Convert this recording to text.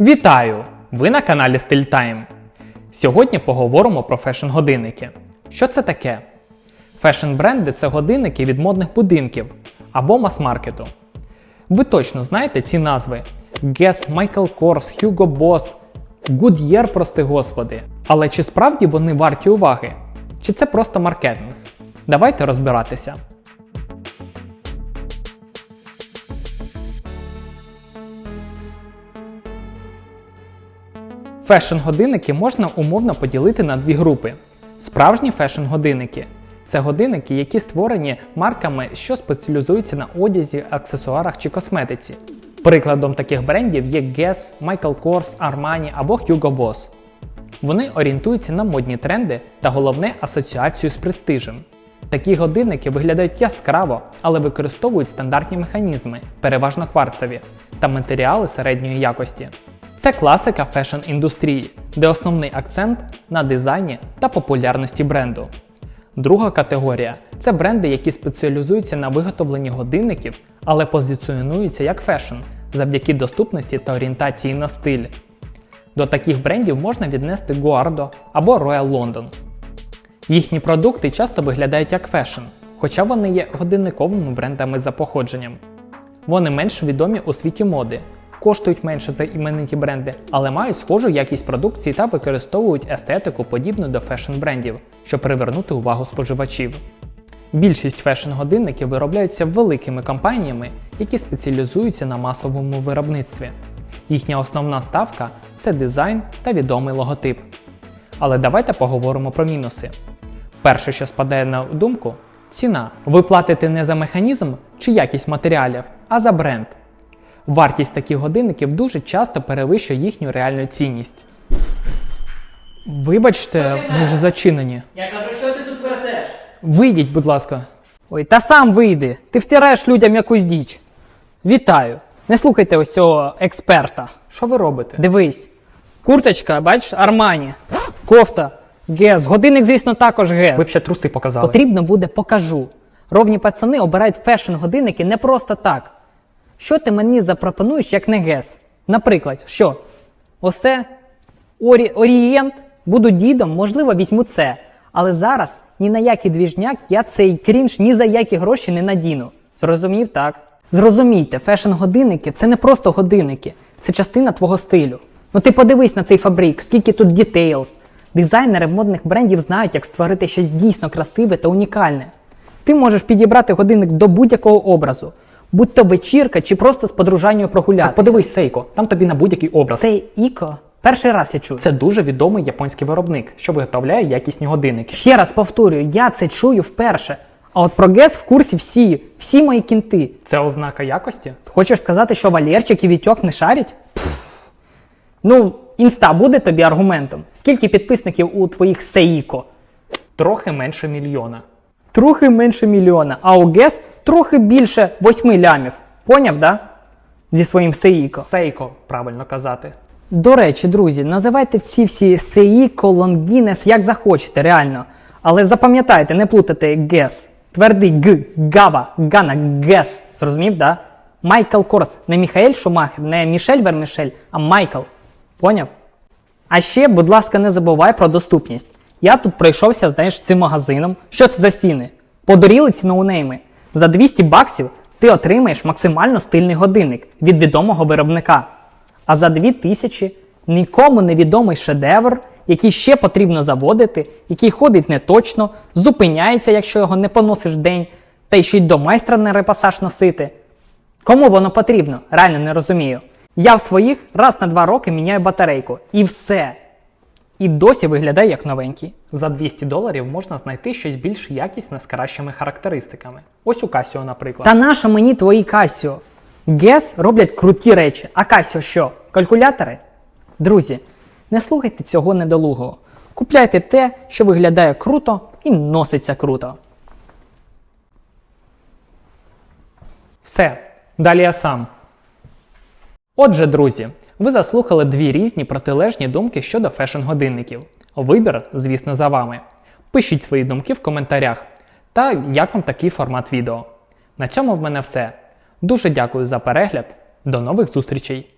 Вітаю! Ви на каналі Style Time. Сьогодні поговоримо про фешн-годинники. Що це таке? Фешн-бренди це годинники від модних будинків або мас-маркету. Ви точно знаєте ці назви: Guess, Michael Kors, Hugo Boss, Goodyear, прости господи. Але чи справді вони варті уваги? Чи це просто маркетинг? Давайте розбиратися. Фешн-годинники можна умовно поділити на дві групи. Справжні фешн-годинники це годинники, які створені марками, що спеціалізуються на одязі, аксесуарах чи косметиці. Прикладом таких брендів є Guess, Michael Kors, Armani або Hugo Boss. Вони орієнтуються на модні тренди та головне асоціацію з престижем. Такі годинники виглядають яскраво, але використовують стандартні механізми, переважно кварцеві, та матеріали середньої якості. Це класика фешн-індустрії, де основний акцент на дизайні та популярності бренду. Друга категорія це бренди, які спеціалізуються на виготовленні годинників, але позиціонуються як фешн завдяки доступності та орієнтації на стиль. До таких брендів можна віднести Guardo або Royal London. Їхні продукти часто виглядають як фешн, хоча вони є годинниковими брендами за походженням. Вони менш відомі у світі моди, коштують менше за імениті бренди, але мають схожу якість продукції та використовують естетику подібну до фешн-брендів, щоб привернути увагу споживачів. Більшість фешн-годинників виробляються великими компаніями, які спеціалізуються на масовому виробництві. Їхня основна ставка це дизайн та відомий логотип. Але давайте поговоримо про мінуси. Перше, що спадає на думку, ціна. Ви платите не за механізм чи якість матеріалів, а за бренд. Вартість таких годинників дуже часто перевищує їхню реальну цінність. Вибачте, ми вже зачинені. Я кажу, що ти тут верзеш? Вийдіть, будь ласка. Ой, та сам вийди. Ти втираєш людям якусь діч. Вітаю. Не слухайте ось цього експерта. Що ви робите? Дивись. Курточка, бачиш, Армані. Кофта. Гес. Годинник, звісно, також гес. Ви б ще труси показали. Потрібно буде покажу. Ровні пацани обирають фешн-годинники не просто так. Що ти мені запропонуєш, як не гес? Наприклад, що? Ось це Орі... Орієнт, буду дідом, можливо, візьму це. Але зараз ні на який двіжняк я цей крінж ні за які гроші не надіну. Зрозумів так? Зрозумійте, фешн-годинники це не просто годинники, це частина твого стилю. Ну ти подивись на цей фабрик, скільки тут дітейлс. Дизайнери модних брендів знають, як створити щось дійсно красиве та унікальне. Ти можеш підібрати годинник до будь-якого образу, будь то вечірка чи просто з подружанню прогулятися. Так подивись, Сейко, там тобі на будь-який образ. Цей Іко перший раз я чую. Це дуже відомий японський виробник, що виготовляє якісні годинники. Ще раз повторюю, я це чую вперше. А от про ГЕС в курсі всі, всі мої кінти. Це ознака якості? Хочеш сказати, що Валерчик і Вітьок не шарять? Пф. Ну, інста буде тобі аргументом. Скільки підписників у твоїх Сеїко? Трохи менше мільйона. Трохи менше мільйона, а у ГЕС трохи більше восьми лямів. Поняв, да? Зі своїм Сеїко. Сейко, правильно казати. До речі, друзі, називайте ці всі Сеїко, Лонгінес, як захочете, реально. Але запам'ятайте, не плутайте ГЕС. Твердий Г, Гава, Гана, ГЕС. Зрозумів, да? Майкл Корс. Не Міхаель Шумахер, не Мішель Вермішель, а Майкл. Поняв? А ще, будь ласка, не забувай про доступність. Я тут пройшовся, знаєш, цим магазином. Що це за ціни? Подоріли ці ноунейми. За 200 баксів ти отримаєш максимально стильний годинник від відомого виробника. А за 2000 нікому невідомий шедевр, який ще потрібно заводити, який ходить не точно, зупиняється, якщо його не поносиш день, та й ще й до майстра на репасаж носити. Кому воно потрібно? Реально не розумію. Я в своїх раз на два роки міняю батарейку. І все. І досі виглядає як новенький. За 200 доларів можна знайти щось більш якісне з кращими характеристиками. Ось у Casio, наприклад. Та наша мені твої Casio? Гес роблять круті речі, а Casio що? Калькулятори? Друзі, не слухайте цього недолугого. Купляйте те, що виглядає круто і носиться круто. Все, далі я сам. Отже, друзі, ви заслухали дві різні протилежні думки щодо фешн-годинників. Вибір, звісно, за вами. Пишіть свої думки в коментарях та як вам такий формат відео. На цьому в мене все. Дуже дякую за перегляд. До нових зустрічей!